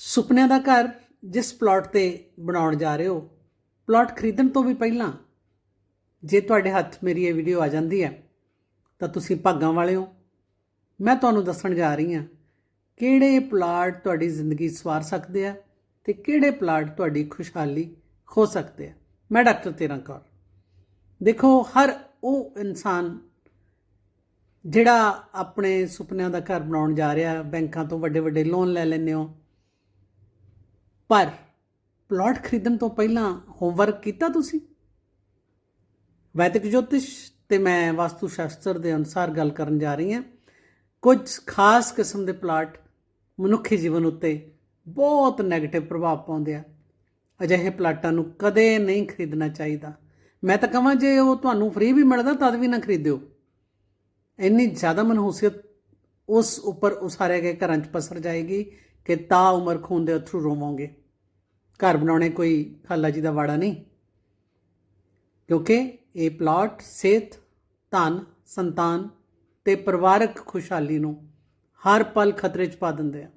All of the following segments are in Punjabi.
ਸੁਪਨਿਆਂ ਦਾ ਘਰ ਜਿਸ ਪਲਾਟ ਤੇ ਬਣਾਉਣ ਜਾ ਰਹੇ ਹੋ ਪਲਾਟ ਖਰੀਦਣ ਤੋਂ ਵੀ ਪਹਿਲਾਂ ਜੇ ਤੁਹਾਡੇ ਹੱਥ ਮੇਰੀ ਇਹ ਵੀਡੀਓ ਆ ਜਾਂਦੀ ਹੈ, ਤਾਂ ਤੁਸੀਂ ਭਾਗਾਂ ਵਾਲੇ ਹੋ। ਮੈਂ ਤੁਹਾਨੂੰ ਦੱਸਣ ਜਾ ਰਹੀ ਹਾਂ ਕਿਹੜੇ ਪਲਾਟ ਤੁਹਾਡੀ ਜ਼ਿੰਦਗੀ ਸਵਾਰ ਸਕਦੇ ਆ ਤੇ ਕਿਹੜੇ ਪਲਾਟ ਤੁਹਾਡੀ ਖੁਸ਼ਹਾਲੀ ਖੋ ਸਕਦੇ ਆ। ਮੈਂ ਡਾਕਟਰ ਤੇਰਾ ਕੌਰ। ਦੇਖੋ, ਹਰ ਉਹ ਇਨਸਾਨ ਜਿਹੜਾ ਆਪਣੇ ਸੁਪਨਿਆਂ ਦਾ ਘਰ ਬਣਾਉਣ ਜਾ ਰਿਹਾ, ਬੈਂਕਾਂ ਤੋਂ ਵੱਡੇ ਵੱਡੇ ਲੋਨ ਲੈ ਲੈਂਦੇ ਹੋ ਪਰ ਪਲਾਟ ਖਰੀਦਣ ਤੋਂ ਪਹਿਲਾਂ ਹੋਮਵਰਕ ਕੀਤਾ ਤੁਸੀਂ? ਵੈਦਿਕ ਜੋਤਿਸ਼ ਤੇ ਮੈਂ ਵਾਸਤੂ ਸ਼ਾਸਤਰ ਦੇ ਅਨੁਸਾਰ ਗੱਲ ਕਰਨ ਜਾ ਰਹੀ ਹਾਂ। ਕੁਝ ਖਾਸ ਕਿਸਮ ਦੇ ਪਲਾਟ ਮਨੁੱਖੀ ਜੀਵਨ ਉੱਤੇ ਬਹੁਤ ਨੈਗੇਟਿਵ ਪ੍ਰਭਾਵ ਪਾਉਂਦੇ ਆ। ਅਜਿਹੇ ਪਲਾਟਾਂ ਨੂੰ ਕਦੇ ਨਹੀਂ ਖਰੀਦਣਾ ਚਾਹੀਦਾ। ਮੈਂ ਤਾਂ ਕਹਾਂ ਜੇ ਉਹ ਤੁਹਾਨੂੰ ਫ੍ਰੀ ਵੀ ਮਿਲਦਾ, ਤਦ ਵੀ ਨਾ ਖਰੀਦਿਓ। ਇੰਨੀ ਜ਼ਿਆਦਾ ਮਨਹੂਸੀਅਤ ਉਸ ਉੱਪਰ ਉਸਾਰੇ ਗਏ ਘਰਾਂ 'ਚ ਪਸਰ ਜਾਏਗੀ। ਕਿ ਤਾ ਉਮਰ ਖੂਨ ਦੇ ਅਥਰੂ ਰੋਵਾਂਗੇ। ਘਰ ਬਣਾਉਣੇ ਕੋਈ ਖਾਲਾ ਜੀ ਦਾ ਵਾੜਾ ਨਹੀਂ। ਕਿਉਂਕਿ ਇਹ ਪਲਾਟ, ਸਿਹਤ, ਧਨ, ਸੰਤਾਨ ਤੇ ਪਰਿਵਾਰਕ ਖੁਸ਼ਹਾਲੀ ਨੂੰ ਹਰ ਪਲ ਖਤਰੇ 'ਚ ਪਾ ਦਿੰਦੇ ਆ।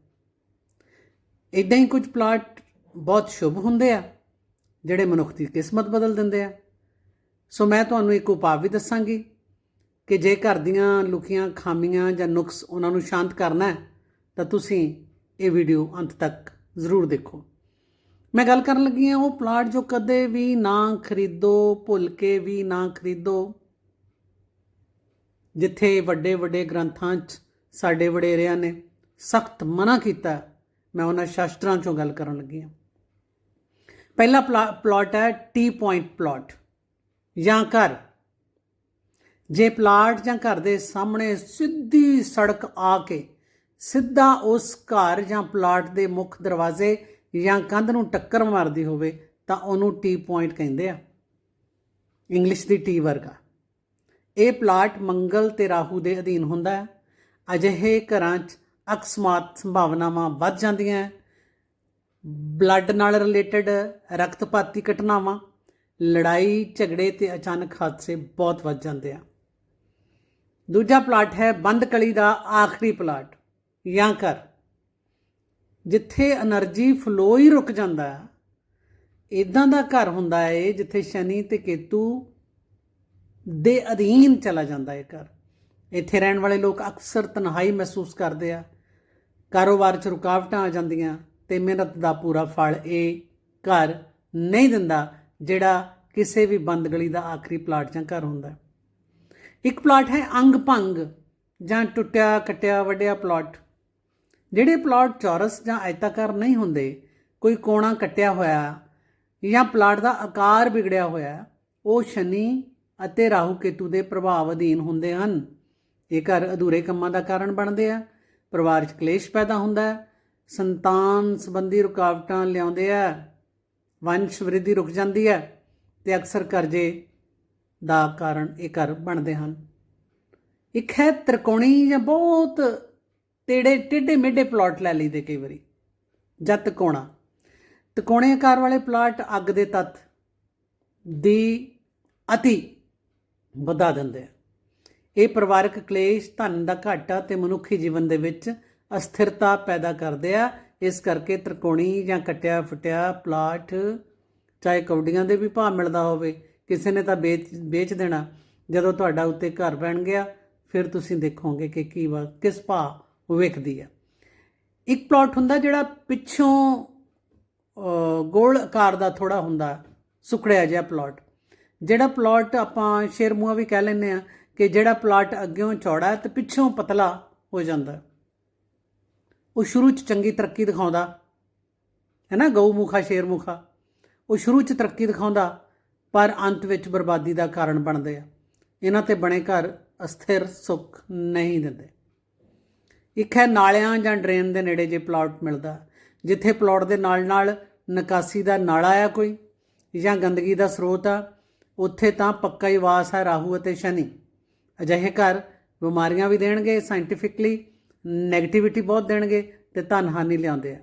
ਇਦਾਂ ਹੀ ਕੁਝ ਪਲਾਟ ਬਹੁਤ ਸ਼ੁਭ ਹੁੰਦੇ ਆ, ਜਿਹੜੇ ਮਨੁੱਖ ਦੀ ਕਿਸਮਤ ਬਦਲ ਦਿੰਦੇ ਆ। ਸੋ ਮੈਂ ਤੁਹਾਨੂੰ ਇੱਕ ਉਪਾਅ ਵੀ ਦੱਸਾਂਗੀ ਕਿ ਜੇ ਘਰ ਦੀਆਂ ਲੁਕੀਆਂ, ਖਾਮੀਆਂ ਜਾਂ ਨੁਕਸ ਉਹਨਾਂ ਨੂੰ ਸ਼ਾਂਤ ਕਰਨਾ ਹੈ, ਤਾਂ ਤੁਸੀਂ ਇਹ ਵੀਡੀਓ ਅੰਤ ਤੱਕ ਜ਼ਰੂਰ ਦੇਖੋ। ਮੈਂ ਗੱਲ ਕਰਨ ਲੱਗੀ ਹਾਂ, ਉਹ ਪਲਾਟ ਜੋ ਕਦੇ ਵੀ ਨਾ ਖਰੀਦੋ, ਭੁੱਲ ਕੇ ਵੀ ਨਾ ਖਰੀਦੋ, ਜਿੱਥੇ ਵੱਡੇ ਵੱਡੇ ਗ੍ਰੰਥਾਂ 'ਚ ਸਾਡੇ ਵਡੇਰਿਆਂ ਨੇ ਸਖਤ ਮਨਾ ਕੀਤਾ, ਮੈਂ ਉਹਨਾਂ ਸ਼ਾਸਤਰਾਂ 'ਚੋਂ ਗੱਲ ਕਰਨ ਲੱਗੀ ਹਾਂ। ਪਹਿਲਾ ਪਲਾਟ ਹੈ ਟੀ ਪੁਆਇੰਟ ਪਲਾਟ ਜਾਂ ਘਰ। ਜੇ ਪਲਾਟ ਜਾਂ ਘਰ ਦੇ ਸਾਹਮਣੇ ਸਿੱਧੀ ਸੜਕ ਆ ਕੇ ਸਿੱਧਾ ਉਸ ਘਰ ਜਾਂ ਪਲਾਟ ਦੇ ਮੁੱਖ ਦਰਵਾਜ਼ੇ ਜਾਂ ਕੰਧ ਨੂੰ ਟੱਕਰ ਮਾਰਦੀ ਹੋਵੇ ਤਾਂ ਉਹਨੂੰ ਟੀ ਪੁਆਇੰਟ ਕਹਿੰਦੇ ਆ। ਇੰਗਲਿਸ਼ ਦੀ ਟੀ ਵਰਗਾ ਇਹ ਪਲਾਟ ਮੰਗਲ ਤੇ ਰਾਹੂ ਦੇ ਅਧੀਨ ਹੁੰਦਾ ਹੈ। ਅਜਿਹੇ ਘਰਾਂ 'ਚ ਅਕਸਮਾਤ ਸੰਭਾਵਨਾਵਾਂ ਵੱਧ ਜਾਂਦੀਆਂ ਬਲੱਡ ਨਾਲ ਰਿਲੇਟਡ ਰਕਤਪਾਤੀ ਘਟਨਾਵਾਂ, ਲੜਾਈ, ਝਗੜੇ ਤੇ ਅਚਾਨਕ ਹਾਦਸੇ ਬਹੁਤ ਵੱਧ ਜਾਂਦੇ ਆ। ਦੂਜਾ ਪਲਾਟ ਹੈ ਬੰਦ ਕਲੀ ਦਾ ਆਖਰੀ ਪਲਾਟ। ਜਾਂ ਕਰ। ਜਿੱਥੇ એનર્ਜੀ ਫਲੋ ਹੀ ਰੁਕ ਜਾਂਦਾ ਇਦਾਂ ਦਾ ਘਰ ਹੁੰਦਾ ਏ, ਜਿੱਥੇ ਸ਼ਨੀ ਤੇ ਕੇਤੂ ਦੇ ਅਧੀਨ ਚਲਾ ਜਾਂਦਾ ਏ ਘਰ। ਇੱਥੇ ਰਹਿਣ ਵਾਲੇ ਲੋਕ ਅਕਸਰ ਤਨਹਾਈ ਮਹਿਸੂਸ ਕਰਦੇ ਆ। ਕਾਰੋਬਾਰ 'ਚ ਰੁਕਾਵਟਾਂ ਆ ਜਾਂਦੀਆਂ ਤੇ ਮਿਹਨਤ ਦਾ ਪੂਰਾ ਫਲ ਇਹ ਘਰ ਨਹੀਂ ਦਿੰਦਾ, ਜਿਹੜਾ ਕਿਸੇ ਵੀ ਬੰਦ ਗਲੀ ਦਾ ਆਖਰੀ ਪਲਾਟ ਜਾਂ ਘਰ ਹੁੰਦਾ। ਇੱਕ ਪਲਾਟ ਹੈ ਅੰਗ ਭੰਗ ਜਾਂ ਟੁੱਟਿਆ ਕੱਟਿਆ ਵੱਡਿਆ ਪਲਾਟ। ਜਿਹੜੇ ਪਲਾਟ ਚੌਰਸ ਜਾਂ ਆਇਤਾਕਾਰ ਨਹੀਂ ਹੁੰਦੇ, ਕੋਈ ਕੋਣਾ ਕੱਟਿਆ ਹੋਇਆ ਜਾਂ ਪਲਾਟ ਦਾ ਆਕਾਰ ਵਿਗੜਿਆ ਹੋਇਆ, ਉਹ ਸ਼ਨੀ ਅਤੇ ਰਾਹੂ ਕੇਤੂ ਦੇ ਪ੍ਰਭਾਵ ਅਧੀਨ ਹੁੰਦੇ ਹਨ। ਇਹ ਘਰ ਅਧੂਰੇ ਕੰਮਾਂ ਦਾ ਕਾਰਨ ਬਣਦੇ ਆ, ਪਰਿਵਾਰ 'ਚ ਕਲੇਸ਼ ਪੈਦਾ ਹੁੰਦਾ ਹੈ, ਸੰਤਾਨ ਸੰਬੰਧੀ ਰੁਕਾਵਟਾਂ ਲਿਆਉਂਦੇ ਆ, ਵੰਸ਼ ਵ੍ਰਿਧੀ ਰੁਕ ਜਾਂਦੀ ਹੈ ਤੇ ਅਕਸਰ ਕਰਜ਼ੇ ਦਾ ਕਾਰਨ ਇਹ ਘਰ ਬਣਦੇ ਹਨ। ਇੱਕ ਹੈ ਤ੍ਰਿਕੋਣੀ ਜਾਂ ਬਹੁਤ ਤੇੜੇ ਟੇਢੇ ਮੇਢੇ ਪਲਾਟ ਲੈ ਲਈਦੇ ਕਈ ਵਾਰੀ। ਜਾਂ ਤਕੋਣਾ। ਤਿਕੋਣੇ ਆਕਾਰ ਵਾਲੇ ਪਲਾਟ ਅੱਗ ਦੇ ਤੱਤ ਦੀ ਅਤੀ ਵਧਾ ਦਿੰਦੇ ਆ। ਇਹ ਪਰਿਵਾਰਕ ਕਲੇਸ਼, ਧਨ ਦਾ ਘਾਟਾ ਤੇ ਮਨੁੱਖੀ ਜੀਵਨ ਦੇ ਵਿੱਚ ਅਸਥਿਰਤਾ ਪੈਦਾ ਕਰਦੇ ਆ। ਇਸ ਕਰਕੇ ਤ੍ਰਿਕੋਣੀ ਜਾਂ ਕਟਿਆ, ਫਟਿਆ ਪਲਾਟ ਚਾਹੇ ਕੌਡੀਆਂ ਦੇ ਵੀ ਭਾਅ ਮਿਲਦਾ ਹੋਵੇ, ਕਿਸੇ ਨੇ ਤਾਂ ਵੇਚ ਵੇਚ ਦੇਣਾ। ਜਦੋਂ ਤੁਹਾਡਾ ਉੱਤੇ ਘਰ ਬਣ ਗਿਆ, ਫਿਰ ਤੁਸੀਂ ਦੇਖੋਗੇ ਕਿ ਕੀ ਵਾ, ਕਿਸ ਭਾਅ ਵੇਖਦੀ ਹੈ ਇੱਕ ਪਲਾਟ ਹੁੰਦਾ ਜਿਹੜਾ ਪਿੱਛੋਂ ਗੋਲ ਆਕਾਰ ਦਾ ਥੋੜਾ ਹੁੰਦਾ, ਸੁਕੜਿਆ ਜਿਹਾ ਪਲਾਟ ਜਿਹੜਾ ਪਲਾਟ ਆਪਾਂ ਸ਼ੇਰ ਵੀ ਕਹਿ ਲੈਂਦੇ ਆ ਕਿ ਜਿਹੜਾ ਪਲਾਟ ਅੱਗਿਓਂ ਚੌੜਾ ਤੇ ਪਿੱਛੋਂ ਪਤਲਾ ਹੋ ਜਾਂਦਾ। ਉਹ ਸ਼ੁਰੂ 'ਚ ਚੰਗੀ ਤਰੱਕੀ ਦਿਖਾਉਂਦਾ, ਹੈ ਨਾ, ਗਊਮੁਖਾ, ਸ਼ੇਰਮੁਖਾ। ਉਹ ਸ਼ੁਰੂ 'ਚ ਤਰੱਕੀ ਦਿਖਾਉਂਦਾ, ਪਰ ਅੰਤ ਵਿੱਚ ਬਰਬਾਦੀ ਦਾ ਕਾਰਨ ਬਣਦੇ ਆ। ਇਹਨਾਂ ਤੇ ਬਣੇ ਘਰ ਅਸਥਿਰ ਸੁੱਖ ਨਹੀਂ ਦਿੰਦੇ। ਇੱਕ ਹੈ ਨਾਲਿਆਂ ਜਾਂ ਡਰੇਨ ਦੇ ਨੇੜੇ ਜੇ ਪਲਾਟ ਮਿਲਦਾ, ਜਿੱਥੇ ਪਲਾਟ ਦੇ ਨਾਲ ਨਾਲ ਨਿਕਾਸੀ ਦਾ ਨਾਲਾ ਆ ਕੋਈ ਜਾਂ ਗੰਦਗੀ ਦਾ ਸਰੋਤ ਆ, ਉੱਥੇ ਤਾਂ ਪੱਕਾ ਹੀ ਵਾਸ ਹੈ ਰਾਹੂ ਅਤੇ ਸ਼ਨੀ। ਅਜਿਹੇ ਘਰ ਬਿਮਾਰੀਆਂ ਵੀ ਦੇਣਗੇ ਸਾਇੰਟੀਫਿਕਲੀ 네ਗੇਟਿਵਿਟੀ ਬਹੁਤ ਦੇਣਗੇ ਤੇ ਧਨ ਹਾਨੀ ਲਿਆਉਂਦੇ ਆ।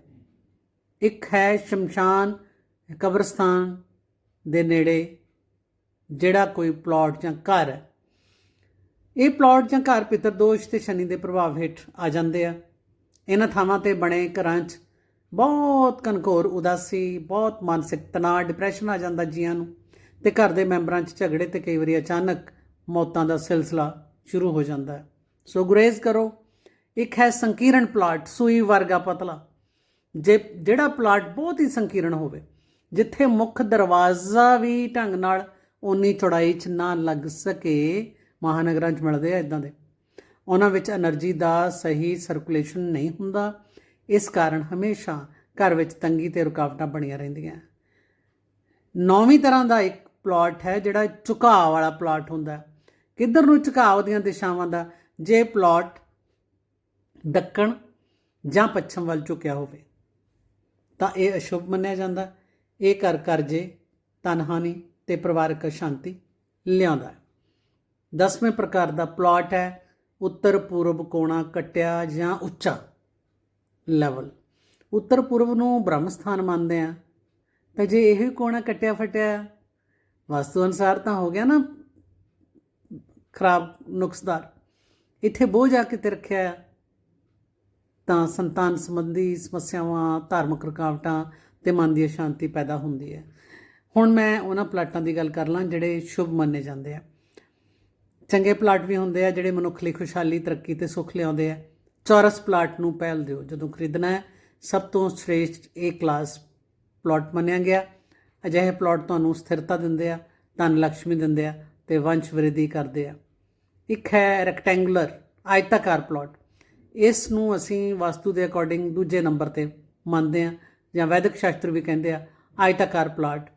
ਇੱਕ ਹੈ ਸ਼ਮਸ਼ਾਨ ਕਬਰਸਤਾਨ ਦੇ ਨੇੜੇ ਜਿਹੜਾ ਕੋਈ ਪਲਾਟ ਜਾਂ ਘਰ ਹੈ ਇਹ ਪਲਾਟ ਜਾਂ ਘਰ ਪਿਤਰ ਦੋਸ਼ ਤੇ ਸ਼ਨੀ ਦੇ ਪ੍ਰਭਾਵ ਹੇਠ ਆ ਜਾਂਦੇ ਆ। ਇਹਨਾਂ ਥਾਵਾਂ ਤੇ ਬਣੇ ਘਰਾਂ 'ਚ ਬਹੁਤ ਕਨਕੋਰ, ਉਦਾਸੀ, ਬਹੁਤ ਮਾਨਸਿਕ ਤਣਾਅ ਡਿਪਰੈਸ਼ਨ ਆ ਜਾਂਦਾ ਜੀਆਂ ਨੂੰ ਤੇ ਘਰ ਦੇ ਮੈਂਬਰਾਂ 'ਚ ਝਗੜੇ ਤੇ ਕਈ ਵਾਰੀ ਅਚਾਨਕ ਮੌਤਾਂ ਦਾ ਸਿਲਸਿਲਾ ਸ਼ੁਰੂ ਹੋ ਜਾਂਦਾ ਹੈ। ਸੋ ਗੁਰੇਜ਼ ਕਰੋ, ਇੱਕ ਹੈ ਸੰਕੀਰਣ ਪਲਾਟ, ਸੂਈ ਵਰਗਾ ਪਤਲਾ, ਜੇ ਜਿਹੜਾ ਪਲਾਟ ਬਹੁਤ ਹੀ ਸੰਕੀਰਣ ਹੋਵੇ, ਜਿੱਥੇ ਮੁੱਖ ਦਰਵਾਜ਼ਾ ਵੀ ਢੰਗ ਨਾਲ ਉਨੀ ਚੌੜਾਈ 'ਚ ਨਾ ਲੱਗ ਸਕੇ ਮਹਾਨਗਰਾਂ 'ਚ ਮਿਲਦੇ ਆ ਇਦਾਂ ਦੇ। ਉਹਨਾਂ ਵਿੱਚ એનર્ਜੀ ਦਾ ਸਹੀ ਸਰਕੂਲੇਸ਼ਨ ਨਹੀਂ ਹੁੰਦਾ। ਇਸ ਕਾਰਨ ਹਮੇਸ਼ਾ ਘਰ ਵਿੱਚ ਤੰਗੀ ਤੇ ਰੁਕਾਵਟਾਂ ਬਣੀਆਂ ਰਹਿੰਦੀਆਂ। ਨੌਵੀਂ ਤਰ੍ਹਾਂ ਦਾ ਇੱਕ ਪਲਾਟ ਹੈ ਜਿਹੜਾ ਝੁਕਾਅ ਵਾਲਾ ਪਲਾਟ ਹੁੰਦਾ। ਕਿੱਧਰ ਨੂੰ ਝੁਕਾਅ ਦੀਆਂ ਦਿਸ਼ਾਵਾਂ ਦਾ? ਜੇ ਪਲਾਟ ਦੱਕਣ ਜਾਂ ਪੱਛਮ ਵੱਲ ਝੁਕਿਆ ਹੋਵੇ, ਤਾਂ ਇਹ ਅਸ਼ੁਭ ਮੰਨਿਆ ਜਾਂਦਾ। ਇਹ ਕਰ ਕਰਜੇ ਤਨਹਾਨੀ ਤੇ ਪਰਿਵਾਰਕ ਸ਼ਾਂਤੀ ਲਿਆਉਂਦਾ ਹੈ। ਦਸਵੇਂ ਪ੍ਰਕਾਰ ਦਾ ਪਲਾਟ ਹੈ। ਉੱਤਰ ਪੂਰਬ ਕੋਣਾ ਕਟਿਆ ਜਾਂ ਉੱਚਾ ਲੈਵਲ। ਉੱਤਰ ਪੂਰਬ ਨੂੰ ਬ੍ਰਹਮ ਸਥਾਨ ਮੰਨਦੇ ਆ। ਤਾਂ ਜੇ ਇਹ ਕੋਣਾ ਕਟਿਆ ਫਟਿਆ ਵਸਤੂ ਅਨੁਸਾਰ ਤਾਂ ਹੋ ਗਿਆ ਨਾ ਖਰਾਬ, ਨੁਕਸਦਾਰ। ਇੱਥੇ ਬੋਝ ਆ ਕੇ ਰੱਖਿਆ ਆ। ਤਾਂ ਸੰਤਾਨ ਸੰਬੰਧੀ ਸਮੱਸਿਆਵਾਂ, ਧਾਰਮਿਕ ਰੁਕਾਵਟਾਂ ਤੇ ਮਨ ਦੀ ਅਸ਼ਾਂਤੀ ਪੈਦਾ ਹੁੰਦੀ ਹੈ। ਹੁਣ ਮੈਂ ਉਹਨਾਂ ਪਲਾਟਾਂ ਦੀ ਗੱਲ ਕਰ ਲਾਂ ਜਿਹੜੇ ਸ਼ੁਭ ਮੰਨੇ ਜਾਂਦੇ ਆ। ਚੰਗੇ ਪਲਾਟ ਵੀ ਹੁੰਦੇ ਆ ਜਿਹੜੇ ਮਨੁੱਖ ਲਈ ਖੁਸ਼ਹਾਲੀ, ਤਰੱਕੀ ਤੇ ਸੁੱਖ ਲਿਆਉਂਦੇ ਆ। ਚੌਰਸ ਪਲਾਟ ਨੂੰ ਪਹਿਲ ਦਿਓ। ਜਦੋਂ ਖਰੀਦਣਾ ਹੈ, ਸਭ ਤੋਂ ਸ਼੍ਰੇਸ਼ਟ ਏ ਕਲਾਸ ਪਲਾਟ ਮੰਨਿਆ ਗਿਆ। ਅਜਿਹੇ ਪਲਾਟ ਤੁਹਾਨੂੰ ਸਥਿਰਤਾ ਦਿੰਦੇ ਆ, ਧਨ ਲక్ష్ਮੀ ਦਿੰਦੇ ਆ ਤੇ ਵੰਸ਼ ਵਿਰਧੀ ਕਰਦੇ ਆ। ਇੱਕ ਹੈ ਰੈਕਟੈਂਗੂਲਰ, ਆਇਤਾਕਾਰ ਪਲਾਟ। ਇਸ ਨੂੰ ਅਸੀਂ ਵਾਸਤੂ ਦੇ ਅਕੋਰਡਿੰਗ ਦੂਜੇ ਨੰਬਰ ਤੇ ਮੰਨਦੇ ਆ ਜਾਂ ਵੈਦਿਕ ਸ਼ਾਸਤਰ ਵੀ ਕਹਿੰਦੇ ਆ, ਆਇਤਾਕਾਰ ਪਲਾਟ।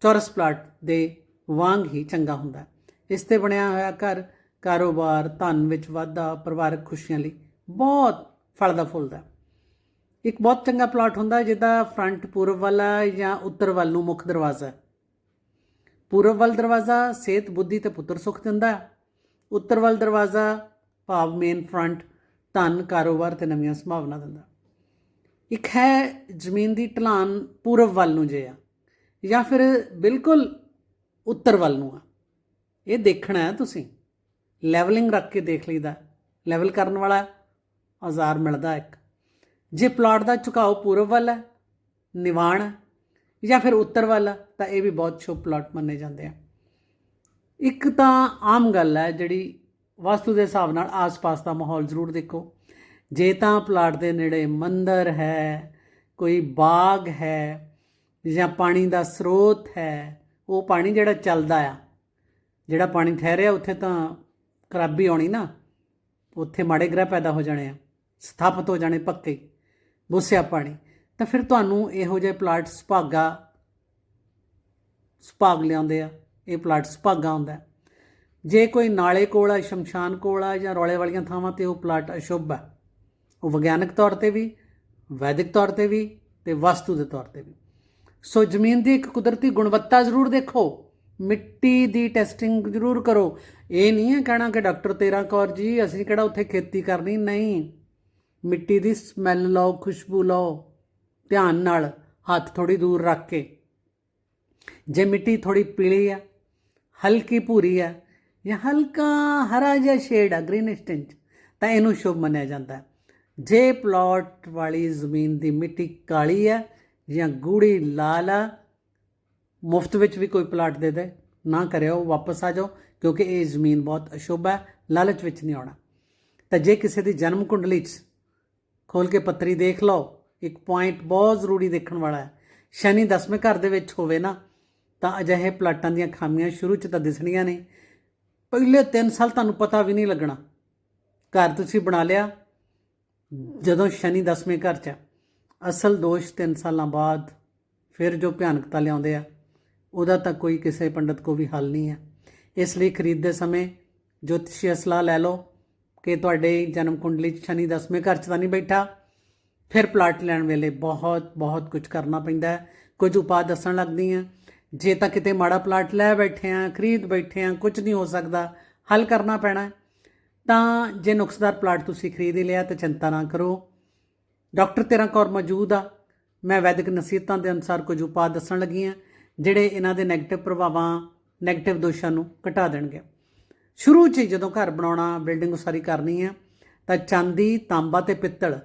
ਚੌਰਸ ਪਲਾਟ ਦੇ ਵਾਂਗ ਹੀ ਚੰਗਾ ਹੁੰਦਾ ਹੈ। ਇਸ ਤੇ ਬਣਿਆ ਹੋਇਆ ਘਰ, ਕਾਰੋਬਾਰ, ਧਨ ਵਿੱਚ ਵਾਧਾ, ਪਰਿਵਾਰਕ ਖੁਸ਼ੀਆਂ ਲਈ ਬਹੁਤ ਫਲਦਾ ਫੁੱਲਦਾ ਇੱਕ ਬਹੁਤ ਚੰਗਾ ਪਲਾਟ ਹੁੰਦਾ ਜਿਹਦਾ ਫਰੰਟ ਪੂਰਬ ਵਾਲਾ ਜਾਂ ਉੱਤਰ ਵੱਲ ਨੂੰ ਮੁੱਖ ਦਰਵਾਜ਼ਾ ਪੂਰਬ ਵੱਲ ਦਰਵਾਜ਼ਾ ਸਿਹਤ, ਬੁੱਧੀ ਤੇ ਪੁੱਤਰ ਸੁੱਖ ਦਿੰਦਾ ਉੱਤਰ ਵੱਲ ਦਰਵਾਜ਼ਾ ਭਾਵ ਮੇਨ ਫਰੰਟ ਧਨ, ਕਾਰੋਬਾਰ ਤੇ ਨਵੀਆਂ ਸੰਭਾਵਨਾ ਦਿੰਦਾ ਇੱਕ ਹੈ ਜ਼ਮੀਨ ਦੀ ਢਲਾਨ ਪੂਰਬ ਵੱਲ ਨੂੰ ਜੇ ਆ ਜਾਂ ਫਿਰ ਬਿਲਕੁਲ ਉੱਤਰ ਵੱਲ ਨੂੰ ਆ। ਇਹ ਦੇਖਣਾ ਹੈ ਤੁਸੀਂ। ਲੈਵਲਿੰਗ ਰੱਖ ਕੇ ਦੇਖ ਲਈਦਾ। ਲੈਵਲ ਕਰਨ ਵਾਲਾ ਔਜ਼ਾਰ ਮਿਲਦਾ ਇੱਕ। ਜੇ ਪਲਾਟ ਦਾ ਝੁਕਾਓ ਪੂਰਬ ਵੱਲ ਹੈ ਨਿਵਾਣ ਹੈ, ਜਾਂ ਫਿਰ ਉੱਤਰ ਵੱਲ ਹੈ, ਤਾਂ ਇਹ ਵੀ ਬਹੁਤ ਸ਼ੁਭ ਪਲਾਟ ਮੰਨੇ ਜਾਂਦੇ ਆ। ਇੱਕ ਤਾਂ ਆਮ ਗੱਲ ਹੈ ਜਿਹੜੀ ਵਸਤੂ ਦੇ ਹਿਸਾਬ ਨਾਲ ਆਸ-ਪਾਸ ਦਾ ਮਾਹੌਲ ਜ਼ਰੂਰ ਦੇਖੋ। ਜੇ ਤਾਂ ਪਲਾਟ ਦੇ ਨੇੜੇ ਮੰਦਰ ਹੈ ਕੋਈ ਬਾਗ ਹੈ ਜਾਂ ਪਾਣੀ ਦਾ ਸਰੋਤ ਹੈ ਉਹ ਪਾਣੀ ਜਿਹੜਾ ਚੱਲਦਾ ਆ ਜਿਹੜਾ ਪਾਣੀ ਠਹਿਰਿਆ ਉੱਥੇ ਤਾਂ ਖਰਾਬੀ ਆਉਣੀ ਨਾ। ਉੱਥੇ ਮਾੜੇ ਗ੍ਰਹਿ ਪੈਦਾ ਹੋ ਜਾਣੇ ਆ, ਸਥਾਪਿਤ ਹੋ ਜਾਣੇ ਪੱਕੇ, ਬੁੱਸਿਆ ਪਾਣੀ। ਤਾਂ ਫਿਰ ਤੁਹਾਨੂੰ ਇਹੋ ਜਿਹੇ ਪਲਾਟ ਸੁਭਾਗਾ, ਸੁਭਾਗ ਲਿਆਉਂਦੇ ਆ। ਇਹ ਪਲਾਟ ਸੁਭਾਗਾ ਹੁੰਦਾ ਜੇ ਕੋਈ ਨਾਲੇ ਕੋਲ ਆ, ਸ਼ਮਸ਼ਾਨ ਕੋਲ ਆ ਜਾਂ ਰੌਲੇ ਵਾਲੀਆਂ ਥਾਵਾਂ ਤੇ ਉਹ ਪਲਾਟ ਅਸ਼ੁਭ ਹੈ। ਉਹ ਵਿਗਿਆਨਕ ਤੌਰ ਤੇ ਵੀ, ਵੈਦਿਕ ਤੌਰ ਤੇ ਵੀ ਤੇ ਵਾਸਤੂ ਦੇ ਤੌਰ ਤੇ ਵੀ। ਸੋ ਜ਼ਮੀਨ ਦੀ ਇੱਕ ਕੁਦਰਤੀ ਗੁਣਵੱਤਾ ਜ਼ਰੂਰ ਦੇਖੋ। ਮਿੱਟੀ ਦੀ ਟੈਸਟਿੰਗ ਜ਼ਰੂਰ ਕਰੋ। ਇਹ ਨਹੀਂ ਹੈ ਕਹਿਣਾ ਕਿ ਡਾਕਟਰ ਤੇਰਾ ਕੌਰ ਜੀ, ਅਸੀਂ ਕਿਹੜਾ ਉੱਥੇ ਖੇਤੀ ਕਰਨੀ? ਨਹੀਂ। ਮਿੱਟੀ ਦੀ ਸਮੈਲ ਲਓ, ਖੁਸ਼ਬੂ ਲਓ, ਧਿਆਨ ਨਾਲ, ਹੱਥ ਥੋੜੀ ਦੂਰ ਰੱਖ ਕੇ। ਜੇ ਮਿੱਟੀ ਥੋੜੀ ਪੀਲੀ ਆ, ਹਲਕੀ ਭੂਰੀ ਆ, ਜਾਂ ਹਲਕਾ ਹਰਾ ਜਿਹਾ ਸ਼ੇਡ ਆ ਗ੍ਰੀਨਿਸ਼ ਟਿੰਟ ਤਾਂ ਇਹਨੂੰ ਸ਼ੁਭ ਮੰਨਿਆ ਜਾਂਦਾ ਜੇ ਪਲਾਟ ਵਾਲੀ ਜ਼ਮੀਨ ਦੀ ਮਿੱਟੀ ਕਾਲੀ ਆ ਜਾਂ ਗੂੜੀ ਲਾਲ ਆ ਮੁਫਤ ਵਿੱਚ ਵੀ ਕੋਈ ਪਲਾਟ ਦੇ ਦੇ, ਨਾ ਕਰਿਓ, ਵਾਪਸ ਆ ਜਾਓ, ਕਿਉਂਕਿ ਇਹ ਜ਼ਮੀਨ ਬਹੁਤ ਅਸ਼ੁਭ ਹੈ, ਲਾਲਚ ਵਿੱਚ ਨਹੀਂ ਆਉਣਾ। ਤਾਂ ਜੇ ਕਿਸੇ ਦੀ ਜਨਮ ਕੁੰਡਲੀ 'ਚ ਖੋਲ ਕੇ ਪੱਤਰੀ ਦੇਖ ਲਓ, ਇੱਕ ਪੁਆਇੰਟ ਬਹੁਤ ਜ਼ਰੂਰੀ ਦੇਖਣ ਵਾਲਾ ਹੈ। ਸ਼ਨੀ ਦਸਵੇਂ ਘਰ ਦੇ ਵਿੱਚ ਹੋਵੇ ਨਾ, ਤਾਂ ਅਜਿਹੇ ਪਲਾਟਾਂ ਦੀਆਂ ਖਾਮੀਆਂ ਸ਼ੁਰੂ 'ਚ ਤਾਂ ਦਿਸਣੀਆਂ ਨੇ। ਪਹਿਲੇ 3 ਸਾਲ ਤੁਹਾਨੂੰ ਪਤਾ ਵੀ ਨਹੀਂ ਲੱਗਣਾ। ਘਰ ਤੁਸੀਂ ਬਣਾ ਲਿਆ, ਜਦੋਂ ਸ਼ਨੀ ਦਸਵੇਂ ਘਰ 'ਚ ਅਸਲ ਦੋਸ਼ 3 ਸਾਲਾਂ ਬਾਅਦ ਫਿਰ ਜੋ ਭਿਆਨਕਤਾ ਲਿਆਉਂਦੇ ਆ। ਉਹਦਾ ਤਾਂ ਕੋਈ ਕਿਸੇ ਪੰਡਤ ਕੋ ਵੀ ਹੱਲ ਨਹੀਂ ਹੈ। ਇਸ ਲਈ ਖਰੀਦਦੇ ਸਮੇਂ ਜੋਤਿਸ਼ੀ ਸਲਾਹ ਲੈ ਲਓ ਕਿ ਤੁਹਾਡੇ ਜਨਮ ਕੁੰਡਲੀ 'ਚ ਸ਼ਨੀ ਦਸਵੇਂ ਘਰ 'ਚ ਤਾਂ ਨਹੀਂ ਬੈਠਾ। ਫਿਰ ਪਲਾਟ ਲੈਣ ਵੇਲੇ ਬਹੁਤ ਬਹੁਤ ਕੁਝ ਕਰਨਾ ਪੈਂਦਾ ਹੈ। ਕੁਝ ਉਪਾਅ ਦੱਸਣ ਲੱਗਦੀ ਲੱਗਦੀਆਂ ਜੇ ਤਾਂ ਕਿਤੇ ਮਾੜਾ ਪਲਾਟ ਲੈ ਬੈਠੇ ਆ ਖਰੀਦ ਬੈਠੇ ਆ ਕੁਝ ਨਹੀਂ ਹੋ ਸਕਦਾ, ਹੱਲ ਕਰਨਾ ਪੈਣਾ ਤਾਂ ਜੇ ਨੁਕਸਦਾਰ ਪਲਾਟ ਤੁਸੀਂ ਖਰੀਦ ਹੀ ਲਿਆ ਤਾਂ ਚਿੰਤਾ ਨਾ ਕਰੋ। ਡਾਕਟਰ ਤੇਰਾ ਕੌਰ ਮੌਜੂਦ ਆ। ਮੈਂ ਵੈਦਿਕ ਨਸੀਹਤਾਂ ਦੇ ਅਨੁਸਾਰ ਕੁਝ ਉਪਾਅ ਦੱਸਣ ਲੱਗੀ ਆ ਜਿਹੜੇ ਇਹਨਾਂ ਦੇ 네ਗੇਟਿਵ ਪ੍ਰਭਾਵਾਂ 네ਗੇਟਿਵ ਦੋਸ਼ਾਂ ਨੂੰ ਘਟਾ ਦੇਣਗੇ। ਸ਼ੁਰੂ 'ਚ ਹੀ ਜਦੋਂ ਘਰ ਬਣਾਉਣਾ ਬਿਲਡਿੰਗ ਉਸਾਰੀ ਕਰਨੀ ਹੈ ਤਾਂ ਚਾਂਦੀ, ਤਾਂਬਾ ਤੇ ਪਿੱਤਲ।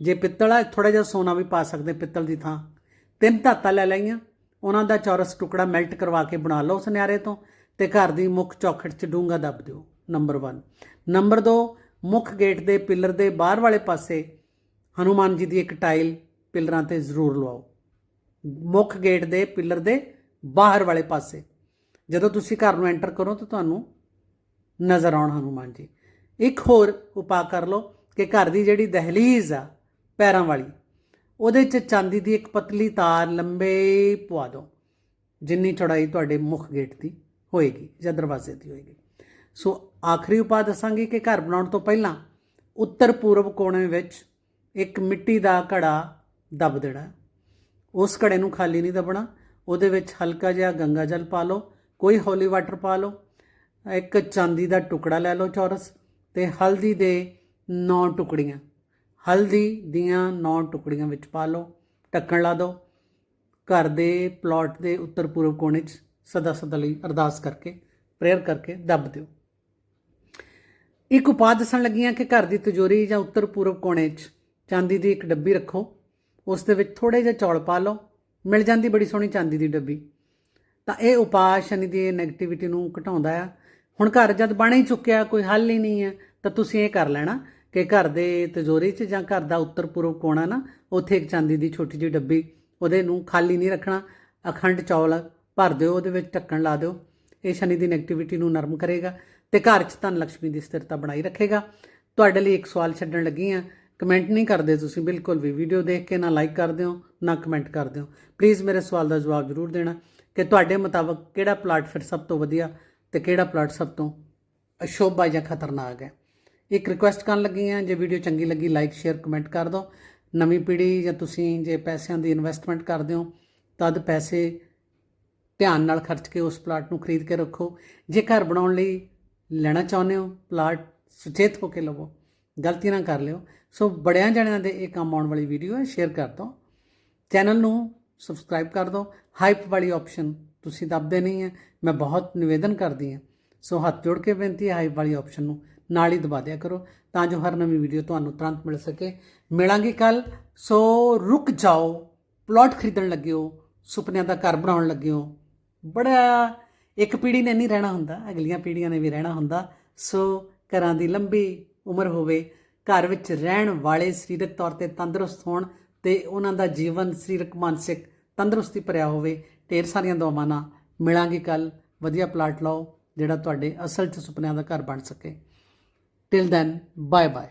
ਜੇ ਪਿੱਤਲ ਆ ਥੋੜਾ ਜਿਹਾ ਸੋਨਾ ਵੀ ਪਾ ਸਕਦੇ ਪਿੱਤਲ ਦੀ ਥਾਂ। ਤਿੰਨ ਧਾਤਾਂ ਲੈ ਲਈਆਂ। ਉਹਨਾਂ ਦਾ ਚੌਰਸ ਟੁਕੜਾ ਮੈਲਟ ਕਰਵਾ ਕੇ ਬਣਾ ਲਓ ਸੁਨਿਆਰੇ ਤੋਂ ਤੇ ਘਰ ਦੀ ਮੁੱਖ ਚੌਖਟ 'ਚ ਡੂੰਗਾ ਦੱਬ ਦਿਓ ਨੰਬਰ 1 ਨੰਬਰ 2 ਮੁੱਖ ਗੇਟ ਦੇ ਪਿੱਲਰ ਦੇ ਬਾਹਰ ਵਾਲੇ ਪਾਸੇ ਹਨੂਮਾਨ ਜੀ ਦੀ ਇੱਕ ਟਾਈਲ ਪਿੱਲਰਾਂ ਤੇ ਜ਼ਰੂਰ ਲਵਾਓ। ਮੁੱਖ ਗੇਟ ਦੇ ਪਿੱਲਰ ਦੇ ਬਾਹਰ ਵਾਲੇ ਪਾਸੇ। ਜਦੋਂ ਤੁਸੀਂ ਘਰ ਨੂੰ ਐਂਟਰ ਕਰੋ ਤਾਂ ਤੁਹਾਨੂੰ ਨਜ਼ਰ ਆਉਣ ਹਨੂਮਾਨ ਜੀ। ਇੱਕ ਹੋਰ ਉਪਾਅ ਕਰ ਲਓ ਕਿ ਘਰ ਦੀ ਜਿਹੜੀ ਦਹਲੀਜ਼ ਆ, ਪੈਰਾਂ ਵਾਲੀ, ਉਹਦੇ 'ਚ ਚਾਂਦੀ ਦੀ ਇੱਕ ਪਤਲੀ ਤਾਰ ਲੰਬੇ ਪਵਾ ਦਿਓ, ਜਿੰਨੀ ਚੌੜਾਈ ਤੁਹਾਡੇ ਮੁੱਖ ਗੇਟ ਦੀ ਹੋਏਗੀ ਜਾਂ ਦਰਵਾਜ਼ੇ ਦੀ ਹੋਏਗੀ। ਸੋ ਆਖਰੀ ਉਪਾਅ ਦੱਸਾਂਗੇ ਕਿ ਘਰ ਬਣਾਉਣ ਤੋਂ ਪਹਿਲਾਂ ਉੱਤਰ ਪੂਰਬ ਕੋਣੇ ਵਿੱਚ ਇੱਕ ਮਿੱਟੀ ਦਾ ਘੜਾ ਦੱਬ ਦੇਣਾ। ਉਸ ਘੜੇ ਨੂੰ ਖਾਲੀ ਨਹੀਂ ਦੱਬਣਾ। ਉਹਦੇ ਵਿੱਚ ਹਲਕਾ ਜਿਹਾ ਗੰਗਾ ਜਲ ਪਾ ਲਓ, ਕੋਈ ਹੌਲੀ ਵਾਟਰ ਪਾ ਲਓ, ਇੱਕ ਚਾਂਦੀ ਦਾ ਟੁਕੜਾ ਲੈ ਲਓ ਚੌਰਸ ਤੇ ਹਲਦੀ ਦੇ 9 ਟੁਕੜੀਆਂ। ਹਲਦੀ ਦੀਆਂ 9 ਟੁਕੜੀਆਂ ਵਿੱਚ ਪਾ ਲਓ, ਢੱਕਣ ਲਾ ਦਿਓ ਘਰ ਦੇ ਪਲਾਟ ਦੇ ਉੱਤਰ ਪੂਰਬ ਕੋਨੇ 'ਚ ਸਦਾ ਸਦਾ ਲਈ ਅਰਦਾਸ ਕਰਕੇ ਪ੍ਰੇਅਰ ਕਰਕੇ ਦੱਬ ਦਿਓ। ਇੱਕ ਉਪਾਅ ਦੱਸਣ ਲੱਗੀਆਂ ਕਿ ਘਰ ਦੀ ਤਿਜੋਰੀ ਜਾਂ ਉੱਤਰ ਪੂਰਬ ਕੋਨੇ 'ਚ ਚਾਂਦੀ ਦੀ ਇੱਕ ਡੱਬੀ ਰੱਖੋ। ਉਸ ਦੇ ਵਿੱਚ ਥੋੜੇ ਜਿਹਾ ਚੌਲ ਪਾ ਲਓ, ਮਿਲ ਜਾਂਦੀ ਬੜੀ ਸੋਹਣੀ ਚਾਂਦੀ ਦੀ ਡੱਬੀ। ਤਾਂ ਇਹ ਉਪਾਅ ਸ਼ਨੀ ਦੀ 네ਗੇਟਿਵਿਟੀ ਨੂੰ ਘਟਾਉਂਦਾ ਆ। ਹੁਣ ਘਰ ਜਦ ਬਣ ਹੀ ਚੁੱਕਿਆ, ਕੋਈ ਹੱਲ ਹੀ ਨਹੀਂ ਹੈ, ਤਾਂ ਤੁਸੀਂ ਇਹ ਕਰ ਲੈਣਾ ਕਿ ਘਰ ਦੇ ਤਜੋਰੀ 'ਚ ਜਾਂ ਘਰ ਦਾ ਉੱਤਰ ਪੂਰਬ ਕੋਣਾ ਨਾ, ਉੱਥੇ ਇੱਕ ਚਾਂਦੀ ਦੀ ਛੋਟੀ ਜਿਹੀ ਡੱਬੀ, ਉਹਦੇ ਨੂੰ ਖਾਲੀ ਨਹੀਂ ਰੱਖਣਾ, ਅਖੰਡ ਚੌਲ ਭਰ ਦਿਓ, ਉਹਦੇ ਵਿੱਚ ਢੱਕਣ ਲਾ ਦਿਓ। ਇਹ ਸ਼ਨੀ ਦੀ 네ਗੇਟਿਵਿਟੀ ਨੂੰ ਨਰਮ ਕਰੇਗਾ ਤੇ ਘਰ 'ਚ ਧਨ ਲక్ష్ਮੀ ਦੀ ਸਥਿਰਤਾ ਬਣਾਈ ਰੱਖੇਗਾ। ਤੁਹਾਡੇ ਲਈ ਇੱਕ ਸਵਾਲ ਛੱਡਣ ਲੱਗੀ ਆ ਕਮੈਂਟ ਨਹੀਂ ਕਰਦੇ ਤੁਸੀਂ, ਬਿਲਕੁਲ ਵੀ। ਵੀਡੀਓ ਦੇਖ ਕੇ ਨਾ ਲਾਈਕ ਕਰਦੇ ਹੋ ਨਾ ਕਮੈਂਟ ਕਰਦੇ ਹੋ ਪਲੀਜ਼ ਮੇਰੇ ਸਵਾਲ ਦਾ ਜਵਾਬ ਜ਼ਰੂਰ ਦੇਣਾ ਕਿ ਤੁਹਾਡੇ ਮੁਤਾਬਕ ਕਿਹੜਾ ਪਲਾਟ ਫਿਰ ਸਭ ਤੋਂ ਵਧੀਆ ਤੇ ਕਿਹੜਾ ਪਲਾਟ ਸਭ ਤੋਂ ਅਸ਼ੋਭਾ ਜਾਂ ਖਤਰਨਾਕ ਹੈ? ਇੱਕ ਰਿਕੁਐਸਟ ਕਰਨ ਲੱਗੀ ਹਾਂ, ਜੇ ਵੀਡੀਓ ਚੰਗੀ ਲੱਗੀ ਲਾਈਕ ਸ਼ੇਅਰ ਕਮੈਂਟ ਕਰ ਦਿਓ। ਨਵੀਂ ਪੀੜ੍ਹੀ ਜਾਂ ਤੁਸੀਂ ਜੇ ਪੈਸਿਆਂ ਦੀ ਇਨਵੈਸਟਮੈਂਟ ਕਰਦੇ ਹੋ, ਤਦ ਪੈਸੇ ਧਿਆਨ ਨਾਲ ਖਰਚ ਕੇ ਉਸ ਪਲਾਟ ਨੂੰ ਖਰੀਦ ਕੇ ਰੱਖੋ। ਜੇ ਘਰ ਬਣਾਉਣ ਲਈ ਲੈਣਾ ਚਾਹੁੰਦੇ ਹੋ ਪਲਾਟ ਸੁਚੇਤ ਹੋ ਕੇ ਲਵੋ। ਗਲਤੀ ਨਾ ਕਰ ਲਿਓ। ਸੋ ਬੜਿਆਂ ਜਣਿਆਂ ਦੇ ਇਹ ਕੰਮ ਆਉਣ ਵਾਲੀ ਵੀਡੀਓ ਹੈ ਸ਼ੇਅਰ ਕਰ ਦਿਓ ਚੈਨਲ ਨੂੰ ਸਬਸਕ੍ਰਾਈਬ ਕਰ ਦਿਓ ਹਾਈਪ ਵਾਲੀ ਆਪਸ਼ਨ ਤੁਸੀਂ ਦੱਬਦੇ ਨਹੀਂ ਹੈ। ਮੈਂ ਬਹੁਤ ਨਿਵੇਦਨ ਕਰਦੀ ਹਾਂ। ਸੋ ਹੱਥ ਜੋੜ ਕੇ ਬੇਨਤੀ ਹੈ ਹਾਈਪ ਵਾਲੀ ਆਪਸ਼ਨ ਨੂੰ ਨਾਲ ਹੀ ਦਬਾ ਦਿਆ ਕਰੋ ਤਾਂ ਜੋ ਹਰ ਨਵੀਂ ਵੀਡੀਓ ਤੁਹਾਨੂੰ ਤੁਰੰਤ ਮਿਲ ਸਕੇ। ਮਿਲਾਂਗੇ ਕੱਲ ਸੋ ਰੁਕ ਜਾਓ। ਪਲਾਟ ਖਰੀਦਣ ਲੱਗੇ ਹੋ ਸੁਪਨਿਆਂ ਦਾ ਘਰ ਬਣਾਉਣ ਲੱਗੇ ਹੋ ਬੜਾ ਇੱਕ ਪੀੜ੍ਹੀ ਨੇ ਨਹੀਂ ਰਹਿਣਾ ਹੁੰਦਾ, ਅਗਲੀਆਂ ਪੀੜ੍ਹੀਆਂ ਨੇ ਵੀ ਰਹਿਣਾ ਹੁੰਦਾ। ਸੋ ਘਰਾਂ ਦੀ ਲੰਬੀ ਉਮਰ ਹੋਵੇ ਘਰ ਵਿੱਚ ਰਹਿਣ ਵਾਲੇ ਸਰੀਰਕ ਤੌਰ ਤੇ ਤੰਦਰੁਸਤ ਹੋਣ ਤੇ ਉਹਨਾਂ ਦਾ ਜੀਵਨ ਸਰੀਰਕ, ਮਾਨਸਿਕ ਤੰਦਰੁਸਤੀ ਭਰਿਆ ਹੋਵੇ, ਢੇਰ ਸਾਰੀਆਂ ਦੁਆਵਾਂ ਨਾਲ ਮਿਲਾਂਗੇ ਕੱਲ ਵਧੀਆ ਪਲਾਟ ਲਾਓ ਜਿਹੜਾ ਤੁਹਾਡੇ ਅਸਲ 'ਚ ਸੁਪਨਿਆਂ ਦਾ ਘਰ ਬਣ ਸਕੇ। Till then bye bye